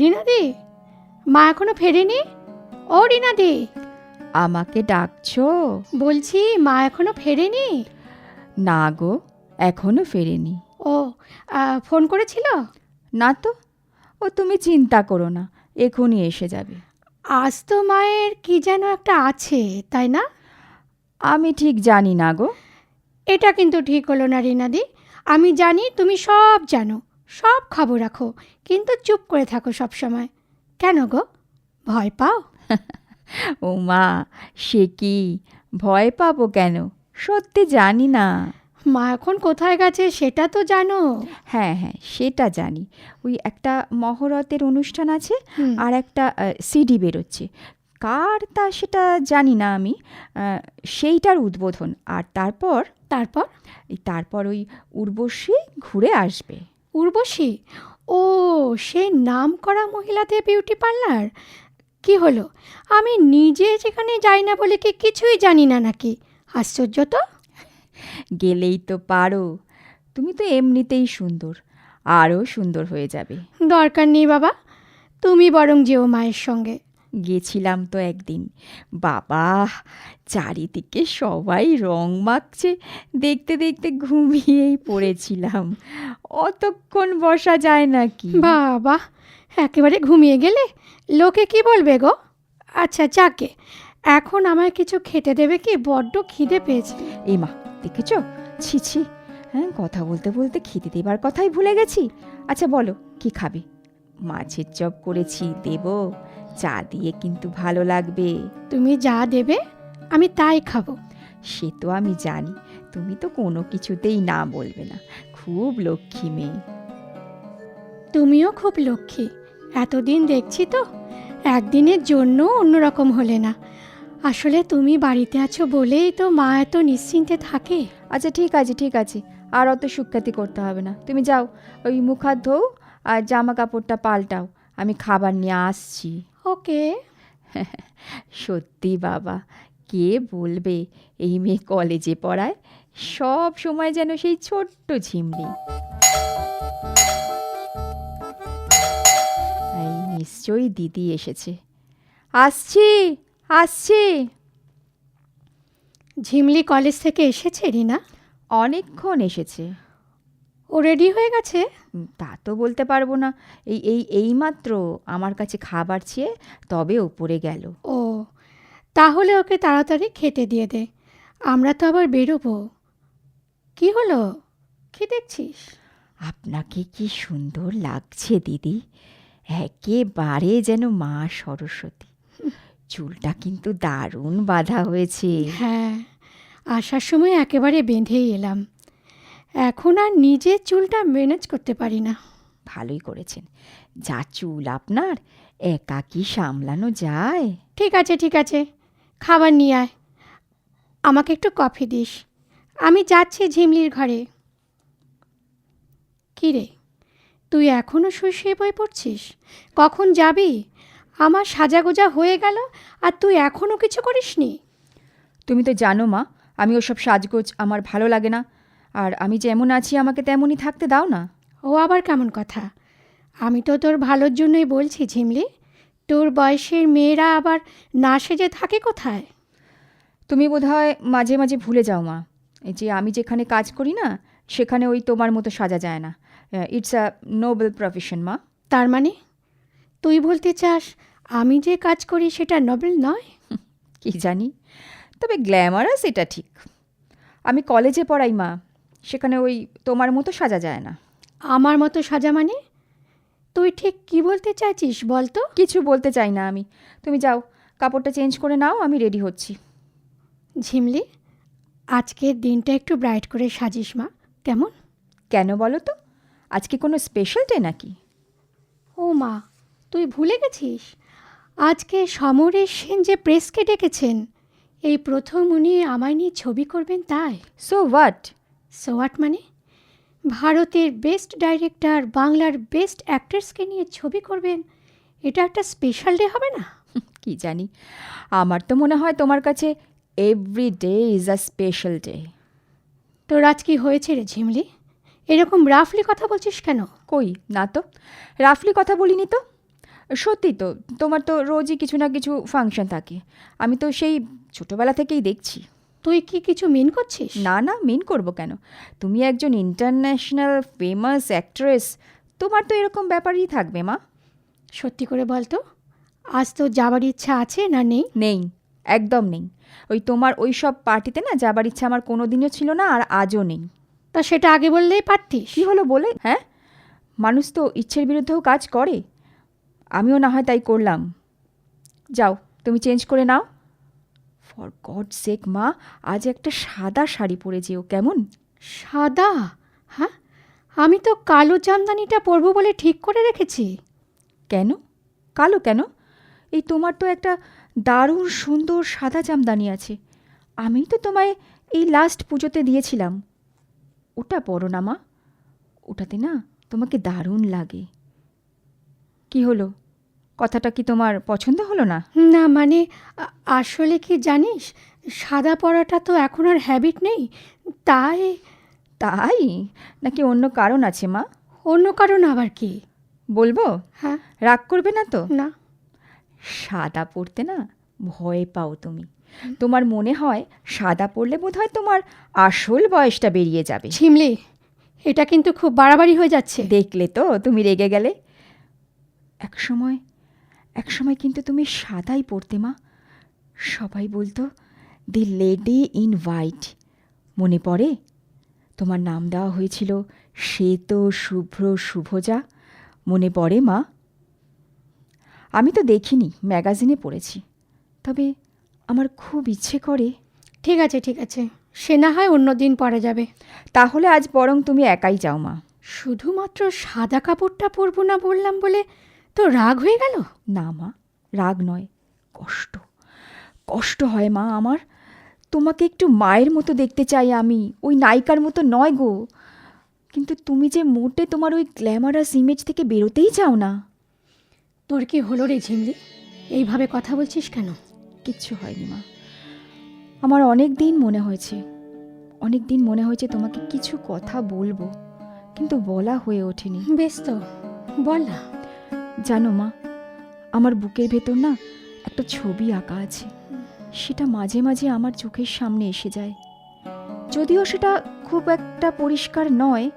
রিনাদি মা এখনও ফেরেনি? ও রিনাদি। আমাকে ডাকছো? বলছি মা এখনও ফেরেনি? না গো এখনও ফেরেনি। ও ফোন করেছিল? না তো ও তুমি চিন্তা করো না এখনই এসে যাবে। আজ তো মায়ের কি যেন একটা আছে তাই না? আমি ঠিক জানি না গো। এটা কিন্তু ঠিক হলো না রিনাদি আমি জানি তুমি সব জানো। সব খবর রাখো কিন্তু চুপ করে থাকো সব সময়। কেন গো? ভয় পাও? ও মা সে কি? ভয় পাবো কেন? সত্যি জানি না। মা এখন কোথায় গেছে সেটা তো জানো। হ্যাঁ হ্যাঁ সেটা জানি। ওই একটা মহরতের অনুষ্ঠান আছে আর একটা সিডি বেরোচ্ছে। কার তা সেটা জানি না আমি। সেইটার উদ্বোধন। আর তারপর? তারপর? তারপর ওই উর্বশী ঘুরে আসবে। উর্বশী? ও সে নাম করা মহিলাদের বিউটি পার্লার কি হলো? আমি নিজে যেখানে যাই না বলে কি কিছুই জানি না নাকি? আশ্চর্য তো। গেলেই তো পারো। তুমি তো এমনিতেই সুন্দর আরও সুন্দর হয়ে যাবে। দরকার নেই বাবা। তুমি বরং যেও মায়ের সঙ্গে। গেছিলাম তো একদিন। বাবা চারিদিকে সবাই রং মাখছে দেখতে দেখতে ঘুমিয়েই পড়েছিলাম। অতক্ষণ বসা যায় নাকি? বাবা একেবারে ঘুমিয়ে গেলে? লোকে কি বলবে গো? আচ্ছা যাকে। এখন আমায় কিছু খেতে দেবে কি? বড্ড খিদে পেয়েছে। এ মা দেখেছ? ছি ছি। হ্যাঁ কথা বলতে বলতে খিদে দেবার কথাই ভুলে গেছি। আচ্ছা বলো কি খাবে? মাছের চপ করেছি দেব। চা দিয়ে কিন্তু ভালো লাগবে। তুমি যা দেবে আমি তাই খাব। সে তো আমি জানি তুমি তো কোনো কিছুতেই না বলবে না। খুব লক্ষ্মী মেয়ে। তুমিও খুব লক্ষ্মী। এতদিন দেখছি তো একদিনের জন্য অন্যরকম হলে না। আসলে তুমি বাড়িতে আছো বলেই তো মা এত নিশ্চিন্তে থাকে। আচ্ছা ঠিক আছে ঠিক আছে। আর অত সুখ্যাতি করতে হবে না। তুমি যাও ওই মুখ হাত ধোও আর জামা কাপড়টা পাল্টাও। আমি খাবার নিয়ে আসছি। ওকে। সত্যি বাবা কে বলবে? এই মেয়ে কলেজে পড়ায় সব সময় যেন সেই ছোট্ট ঝিমলি এই নিশ্চয়ই দিদি এসেছে। আসছি আসছি। ঝিমলি কলেজ থেকে এসেছে রিনা? অনেকক্ষণ এসেছে। ও রেডি হয়ে গেছে? তা তো বলতে পারব না। এই এই এইমাত্র আমার কাছে খাবার চেয়ে তবে ওপরে গেল। ও তাহলে ওকে তাড়াতাড়ি খেতে দিয়ে দে। আমরা তো আবার বেরোবো। কি হলো? কি দেখছিস? আপনাকে কি সুন্দর লাগছে দিদি? একেবারে যেন মা সরস্বতী। চুলটা কিন্তু দারুণ বাঁধা হয়েছে। হ্যাঁ আসার সময় একেবারে বেঁধেই এলাম। এখন আর নিজের চুলটা ম্যানেজ করতে পারি না। ভালোই করেছেন। যা চুল আপনার একা কি সামলানো যায়? ঠিক আছে ঠিক আছে। খাবার নিয়ে আয়। আমাকে একটু কফি দিস। আমি যাচ্ছি ঝিমলির ঘরে। কী রে তুই এখনও শুয়ে শুয়ে বই পড়ছিস? কখন যাবি? আমার সাজাগোজা হয়ে গেল আর তুই এখনও কিছু করিসনি? তুমি তো জানো মা আমি ওসব সাজগোজ আমার ভালো লাগে না। আর আমি যেমন আছি আমাকে তেমনই থাকতে দাও না। ও আবার কেমন কথা? আমি তো তোর ভালোর জন্যই বলছি ঝিমলি। তোর বয়সের মেয়েরা আবার না সেজে থাকে কোথায়? তুমি বোধহয় মাঝে মাঝে ভুলে যাও মা। এই যে আমি যেখানে কাজ করি না সেখানে ওই তোমার মতো সাজা যায় না। ইটস আ নোবেল প্রফেশন মা। তার মানে? তুই বলতে চাস আমি যে কাজ করি সেটা নবেল নয়? কি জানি। তবে গ্ল্যামারাস এটা ঠিক। আমি কলেজে পড়াই মা। সেখানে ওই তোমার মতো সাজা যায় না। আমার মতো সাজা মানে? তুই ঠিক কি বলতে চাইছিস বল তো কিছু বলতে চাই না আমি। তুমি যাও কাপড়টা চেঞ্জ করে নাও আমি রেডি হচ্ছি। ঝিমলি আজকের দিনটা একটু ব্রাইট করে সাজিস মা কেমন? কেন বলো তো? আজকে কোনো স্পেশাল ডে নাকি? ও মা তুই ভুলে গেছিস? আজকে সমরেশ সেন যে প্রেসকে ডেকেছেন এই প্রথম উনি আমায় নিয়ে ছবি করবেন তাই। সো হোয়াট সোয়াট মানে ভারতের বেস্ট ডাইরেক্টর বাংলার বেস্ট অ্যাক্ট্রেসকে নিয়ে ছবি করবেন এটা একটা স্পেশাল ডে হবে না? কি জানি। আমার তো মনে হয় তোমার কাছে every day is a special day তোর আজ কি হয়েছে রে ঝিমলি? এরকম রাফলি কথা বলছিস কেন? কই না তো। রাফলি কথা বলিনি তো? সত্যি তো তোমার তো রোজই কিছু না কিছু ফাংশন থাকে। আমি তো সেই ছোটোবেলা থেকেই দেখছি। তুই কি কিছু মিন করছিস? না না মেন করব কেন? তুমি একজন ইন্টারন্যাশনাল ফেমাস অ্যাক্ট্রেস তোমার তো এরকম ব্যাপারই থাকবে মা। সত্যি করে বল তো আজ তো যাবার ইচ্ছা আছে না নেই? নেই একদম নেই। ওই তোমার ওই সব পার্টিতে না যাবার ইচ্ছা আমার কোনো দিনও ছিল না আর আজও নেই। তা সেটা আগে বললেই পারতিস। কী হলো বলে? হ্যাঁ? মানুষ তো ইচ্ছের বিরুদ্ধেও কাজ করে। আমিও না হয় তাই করলাম। যাও তুমি চেঞ্জ করে নাও। ফর গড সেক মা আজ একটা সাদা শাড়ি পরে যেও কেমন? সাদা? হ্যাঁ? আমি তো কালো জামদানিটা পরবো বলে ঠিক করে রেখেছি। কেন? কালো কেন? এই তোমার তো একটা দারুণ সুন্দর সাদা জামদানি আছে। আমি তো তোমায় এই লাস্ট পুজোতে দিয়েছিলাম। ওটা পরো না মা। ওটাতে না তোমাকে দারুণ লাগে। কি হলো? কথাটা কি তোমার পছন্দ হলো না? না মানে আসলে কি জানিস সাদা পরাটা তো এখন আর হ্যাবিট নেই তাই। তাই? নাকি অন্য কারণ আছে মা? অন্য কারণ আবার কি? বলব? হ্যাঁ। রাগ করবে না তো? না। সাদা পরতে না ভয় পাও তুমি। তোমার মনে হয় সাদা পরলে বোধহয় তোমার আসল বয়সটা বেরিয়ে যাবে। ঝিমলি এটা কিন্তু খুব বাড়াবাড়ি হয়ে যাচ্ছে। দেখলে তো তুমি রেগে গেলে। এক সময় এক সময় কিন্তু তুমি সাদাই পড়তে মা। সবাই বলতো দি লেডি ইন হোয়াইট। মনে পড়ে তোমার নাম দেওয়া হয়েছিল শ্বেত শুভ্র শুভজা। মনে পড়ে মা। আমি তো দেখিনি ম্যাগাজিনে পড়েছি। তবে আমার খুব ইচ্ছে করে। ঠিক আছে ঠিক আছে। সে না হয় অন্য দিন পরে যাবে। তাহলে আজ বরং তুমি একাই যাও মা। শুধুমাত্র সাদা কাপড়টা পরবো না বললাম বলে তো রাগ হয়ে গেল? না মা রাগ নয় কষ্ট। কষ্ট হয় মা আমার। তোমাকে একটু মায়ের মতো দেখতে চাই আমি ওই নায়িকার মতো নয় গো। কিন্তু তুমি যে মোটে তোমার ওই গ্ল্যামারাস ইমেজ থেকে বেরোতেই চাও না। তোর কি হলো রে ঝিমলি? এইভাবে কথা বলছিস কেন? কিচ্ছু হয়নি মা। আমার অনেক দিন মনে হয়েছে অনেক দিন মনে হয়েছে তোমাকে কিছু কথা বলব কিন্তু বলা হয়ে ওঠেনি। বেশ তো বল না। জানো মা আমার বুকের ভেতর না একটা ছবি আঁকা আছে। সেটা মাঝে মাঝে আমার চোখের সামনে এসে যায়। যদিও সেটা খুব একটা পরিষ্কার নয়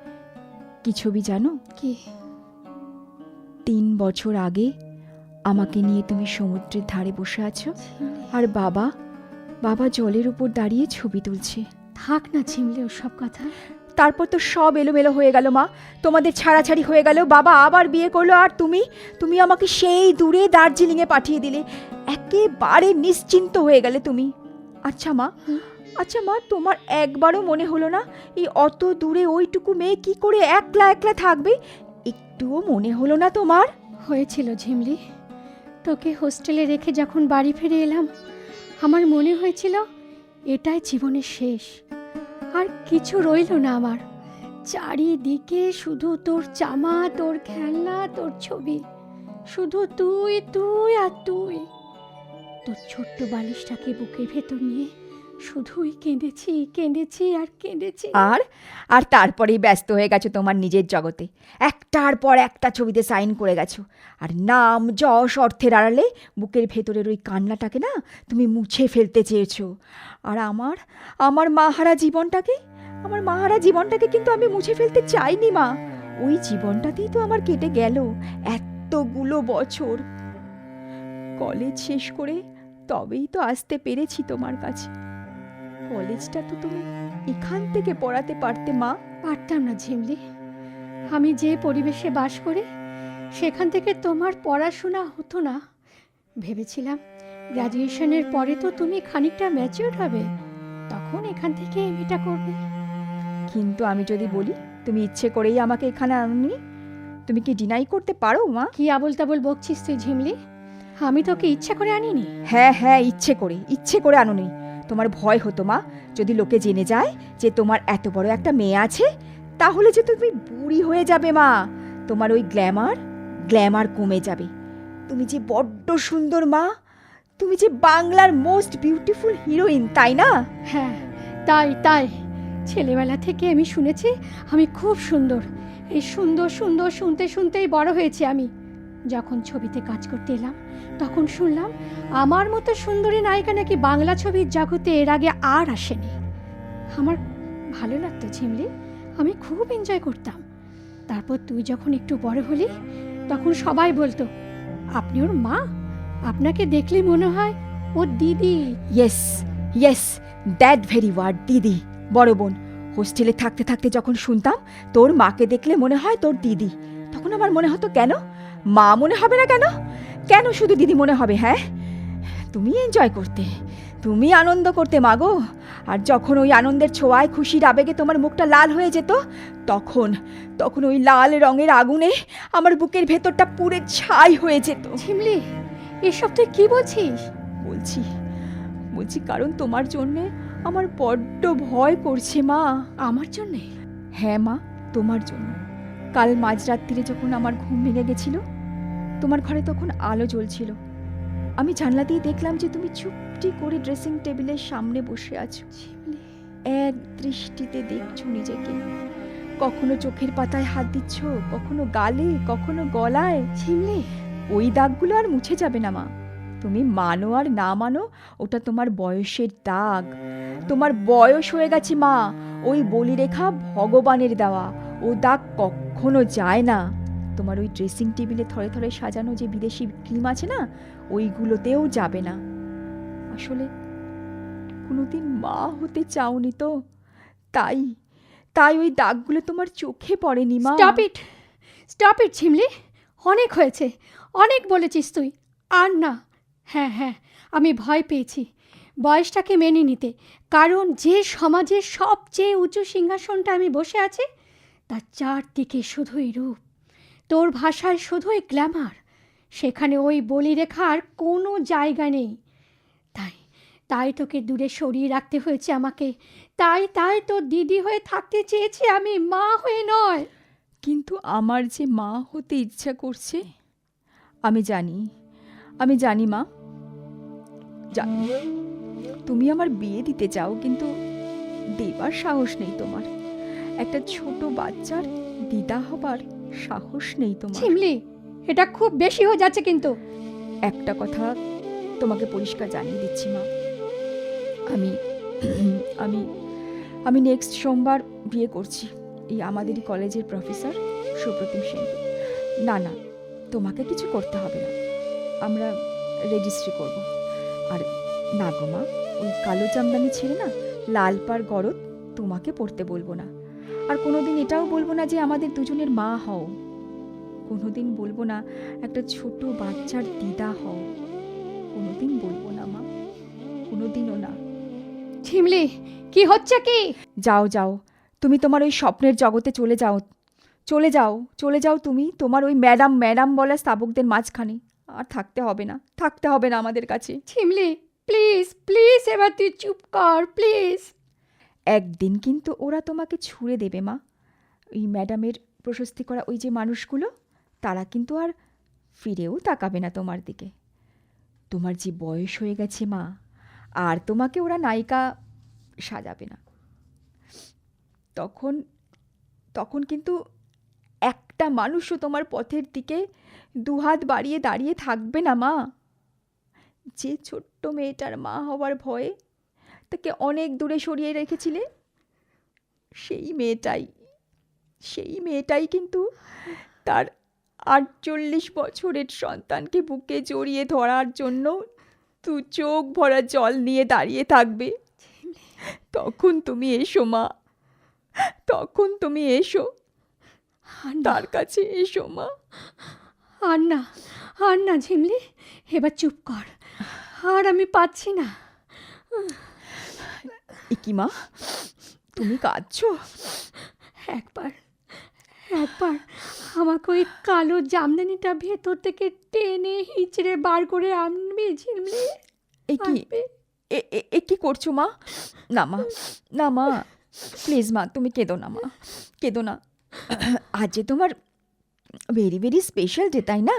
কি ছবি জানো? কি? তিন বছর আগে আমাকে নিয়ে তুমি সমুদ্রের ধারে বসে আছো আর বাবা বাবা জলের উপর দাঁড়িয়ে ছবি তুলছে। থাক না ঝিমলি ওসব কথা। তারপর তো সব এলোমেলো হয়ে গেল, মা। তোমাদের ছাড়াছাড়ি হয়ে গেল। বাবা আবার বিয়ে করল, আর তুমি? তুমি আমাকে সেই দূরে দার্জিলিংয়ে পাঠিয়ে দিলে। একেবারে নিশ্চিন্ত হয়ে গেলে তুমি। আচ্ছা মা। আচ্ছা মা, তোমার একবারও মনে হলো না? এই অত দূরে ওইটুকু মেয়ে কি করে একলা একলা থাকবে? একটুও মনে হলো না তোমার? হয়েছিল, ঝিমলি। তোকে হোস্টেলে রেখে যখন বাড়ি ফিরে এলাম, আমার মনে হয়েছিল এটাই জীবনের শেষ। আর কিছু রইল না আমার। চারিদিকে শুধু তোর চামা, তোর খেলনা, তোর ছবি। শুধু তুই তুই আর তুই। তোর ছোট্ট বালিশটাকে বুকের ভেতর নিয়ে শুধুই কেঁদেছি কেঁদেছি আর কেঁদেছি। আর? আর তারপরেই ব্যস্ত হয়ে গেছো তোমার নিজের জগতে। একটার পর একটা ছবিতে সাইন করে গেছো। আর নাম, যশ, অর্থের আড়ালে বুকের ভেতরের ওই কান্নাটাকে না তুমি মুছে ফেলতে চেয়েছো। আর আমার আমার মাহারা জীবনটাকে, আমার মাহারা জীবনটাকে কিন্তু আমি মুছে ফেলতে চাইনি, মা। ওই জীবনটাতেই তো আমার কেটে গেল এতগুলো বছর। কলেজ শেষ করে তবেই তো আসতে পেরেছি তোমার কাছে। কলেজটা তো তুমি এখান থেকে পড়াতে পারতে মা। পারতাম না ঝিমলি। আমি যে পরিবেশে বাস করি সেখান থেকে তোমার পড়াশোনা হতো না। ভেবেছিলাম গ্র্যাজুয়েশনের পরে তো তুমি খানিকটা ম্যাচিওর হবে। তখন এখান থেকে এমএটা করবে। কিন্তু আমি যদি বলি তুমি ইচ্ছে করেই আমাকে এখানে আনুনি। তুমি কি ডিনাই করতে পারো মা? কি আবল তাবল বকছিস তুই ঝিমলি? আমি তোকে ইচ্ছে করে আনিনি। হ্যাঁ হ্যাঁ ইচ্ছে করে ইচ্ছে করে আনুনি। তোমার ভয় হতো মা। যদি লোকে জেনে যায় যে তোমার এত বড় একটা মেয়ে আছে, তাহলে যে তুমি বুড়ি হয়ে যাবে মা। তোমার ওই গ্ল্যামার গ্ল্যামার কমে যাবে। তুমি যে বড্ড সুন্দর মা। তুমি যে বাংলার মোস্ট বিউটিফুল হিরোইন তাই না? হ্যাঁ তাই তাই। ছেলেবেলা থেকে আমি শুনেছি আমি খুব সুন্দর। এই সুন্দর সুন্দর শুনতে, শুনতেই বড় হয়েছি আমি। যখন ছবিতে কাজ করতে এলাম, তখন শুনলাম আমার মতো সুন্দরী নায়িকা নাকি বাংলা ছবির জগতে এর আগে আর আসেনি। আমার ভালো লাগতো ঝিমলি, আমি খুব এনজয় করতাম। তারপর তুই যখন একটু বড় হলি, তখন সবাই বলতো, আপনি ওর মা? আপনাকে দেখলে মনে হয় ওর দিদি। Yes yes that very word দিদি, বড় বোন। হোস্টেলে থাকতে থাকতে যখন শুনতাম, তোর মাকে দেখলে মনে হয় তোর দিদি। তখন আমার মনে হতো, কেন? মা মনে হবে না কেন? কেন শুধু দিদি মনে হবে হ্যাঁ? তুমি এনজয় করতে তুমি আনন্দ করতে মাগো আর যখন ওই আনন্দের ছোঁয়ায় খুশির আবেগে তোমার মুখটা লাল হয়ে যেত তখন তখন ওই লাল রঙের আগুনে আমার বুকের ভেতরটা পুরে ছাই হয়ে যেত। ঝিমলি এসব তুই কি বলছিস? বলছি বলছি কারণ তোমার জন্যে আমার বড্ড ভয় করছে মা। আমার জন্যে? হ্যাঁ মা তোমার জন্য। কাল মাঝরাত্রিরে যখন আমার ঘুম ভেঙে গেছিল, তোমার ঘরে তখন আলো জ্বলছিল। আমি জানলা দিয়ে দেখলাম যে তুমি চুপটি করে ড্রেসিং টেবিলের সামনে বসে আছো। এক দৃষ্টিতে দেখছ নিজেকে। কখনো চোখের পাতায় হাত দিচ্ছ, কখনো গালে, কখনো গলায়। ঝিমলি ওই দাগগুলো আর মুছে যাবে না, মা। তুমি মানো আর না মানো, ওটা তোমার বয়সের দাগ। তোমার বয়স হয়ে গেছে, মা। ওই বলিরেখা ভগবানের দেওয়া। ও দাগ কখনো যায় না। তোমার ওই ড্রেসিং টেবিলে থরে থরে সাজানো যে বিদেশি ক্রিম আছে না, ওইগুলোতেও যাবে না। আসলে কোনোদিন মা হতে চাওনি তো। তাই তাই ওই দাগগুলো তোমার চোখে পড়েনি মা। স্টপ ইট স্টপ ইট অনেক হয়েছে, অনেক বলেছিস তুই। আর না হ্যাঁ হ্যাঁ আমি ভয় পেয়েছি। বয়সটাকে মেনে নিতে, কারণ যে সমাজের সবচেয়ে উঁচু সিংহাসনটা আমি বসে আছি তার চারদিকে শুধুই রূপ। তোর ভাষায় শুধুই গ্ল্যামার। সেখানে ওই বলিরেখার কোনো জায়গা নেই। তাই তাই তোকে দূরে সরিয়ে রাখতে হয়েছে আমাকে। তাই তাই তোর দিদি হয়ে থাকতে চেয়েছি আমি, মা হয়ে নয়। কিন্তু আমার যে মা হতে ইচ্ছা করছে, আমি জানি আমি জানি মা। জানি তুমি আমার বিয়ে দিতে চাও, কিন্তু দেবার সাহস নেই তোমার। একটা ছোট বাচ্চার দিদা হবার সাহস নেই তোমার। ঝিমলি এটা খুব বেশি হয়ে যাচ্ছে কিন্তু। একটা কথা তোমাকে পরিষ্কার জানিয়ে দিচ্ছি মা। আমি আমি আমি নেক্সট সোমবার বিয়ে করছি এই আমাদেরই কলেজের প্রফেসর সুপ্রতিম সেন। না না তোমাকে কিছু করতে হবে না। আমরা রেজিস্ট্রি করব। আর না গো মা ওই কালো জামদানি ছেড়ে না লাল পাড় গরদ তোমাকে পড়তে বলব না। আর কোনোদিন এটাও বলব না যে আমাদের দুজনের মা হও। কোনোদিন বলব না একটা ছোট বাচ্চার দিদা হও। কোনোদিন বলব না মা। কোনোদিনও না। ঝিমলি কি হচ্ছে কি? যাও যাও। তুমি তোমার ওই স্বপ্নের জগতে চলে যাও। চলে যাও চলে যাও তুমি তোমার ওই ম্যাডাম ম্যাডাম বলা স্থাবকদের মাঝখানে। আর থাকতে হবে না থাকতে হবে না আমাদের কাছে। ঝিমলি প্লিজ প্লিজ এবার তুই চুপ কর প্লিজ। একদিন কিন্তু ওরা তোমাকে ছুঁড়ে দেবে, মা। ওই ম্যাডামের প্রশস্তি করা ওই যে মানুষগুলো, তারা কিন্তু আর ফিরেও তাকাবে না তোমার দিকে। তোমার যে বয়স হয়ে গেছে, মা, আর তোমাকে ওরা নায়িকা সাজাবে না। তখন তখন কিন্তু একটা মানুষও তোমার পথের দিকে দুহাত বাড়িয়ে দাঁড়িয়ে থাকবে না, মা। যে ছোট্ট মেয়েটার মা হওয়ার ভয়ে তাকে অনেক দূরে সরিয়ে রেখেছিলে? সেই মেয়েটাই সেই মেয়েটাই কিন্তু তার আটচল্লিশ বছরের সন্তানকে বুকে জড়িয়ে ধরার জন্য তু চোখ ভরা জল নিয়ে দাঁড়িয়ে থাকবে। তখন তুমি এসো মা। তখন তুমি এসো। আর তার কাছে এসো মা। আর না আর না ঝিমলি এবার চুপ কর। আর আমি পাচ্ছি না। এ কি মা তুমি কাঁদছো? একবার একবার আমাকে ওই কালো জামদানিটা ভেতর থেকে টেনে হিচড়ে বার করে আনবে ঝিমলি এ কি? এ- করছ মা? না মা না মা প্লিজ মা তুমি কেঁদো না মা কেঁদো না। আজ যে তোমার ভেরি ভেরি স্পেশাল ডে তাই না?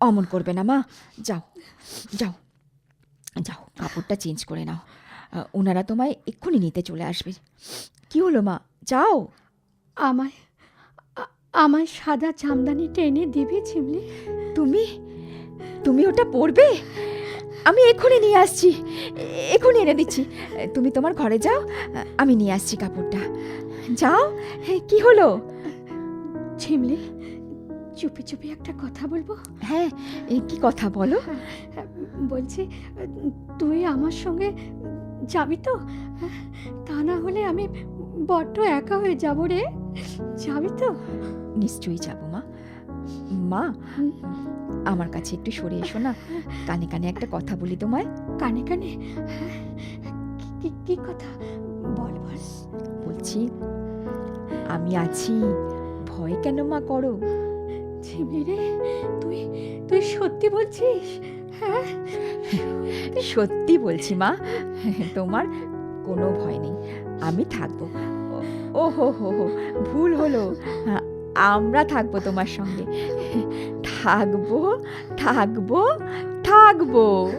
অমন করবে না মা। যাও যাও যাও কাপড়টা চেঞ্জ করে নাও। ওনারা তোমায় এক্ষুনি নিতে চলে আসবে। কি হলো মা? যাও। আমায় আ- আমার সাদা জামদানিটা টেনে দিবি ঝিমলি তুমি তুমি ওটা পরবে? আমি এক্ষুনি নিয়ে আসছি। এক্ষুনি এনে দিচ্ছি। তুমি তোমার ঘরে যাও আমি নিয়ে আসছি কাপড়টা। যাও। কি হলো? ছিমলি চুপি চুপি একটা কথা বলব? হ্যাঁ কি কথা বলো? বলছি তুই আমার সঙ্গে যাবি তো? তা না হলে আমি বড্ড একা হয়ে যাব রে। যাবি তো? নিশ্চয়ই যাব মা। মা আমার কাছে একটু সরে এসো না। কানে কানে একটা কথা বলি তোমায়। কানে কানে? কি- কথা? বল বল। বলছি আমি আছি। ভয় কেন মা করো? ঝিমলি রে তুই তুই সত্যি বলছিস? হ্যাঁ? সত্যি বলছি, মা, তোমার কোনো ভয় নেই, আমি থাকব। ও- হো হো হো ভুল হলো। আমরা থাকব তোমার সঙ্গে। থাকব থাকব থাকব।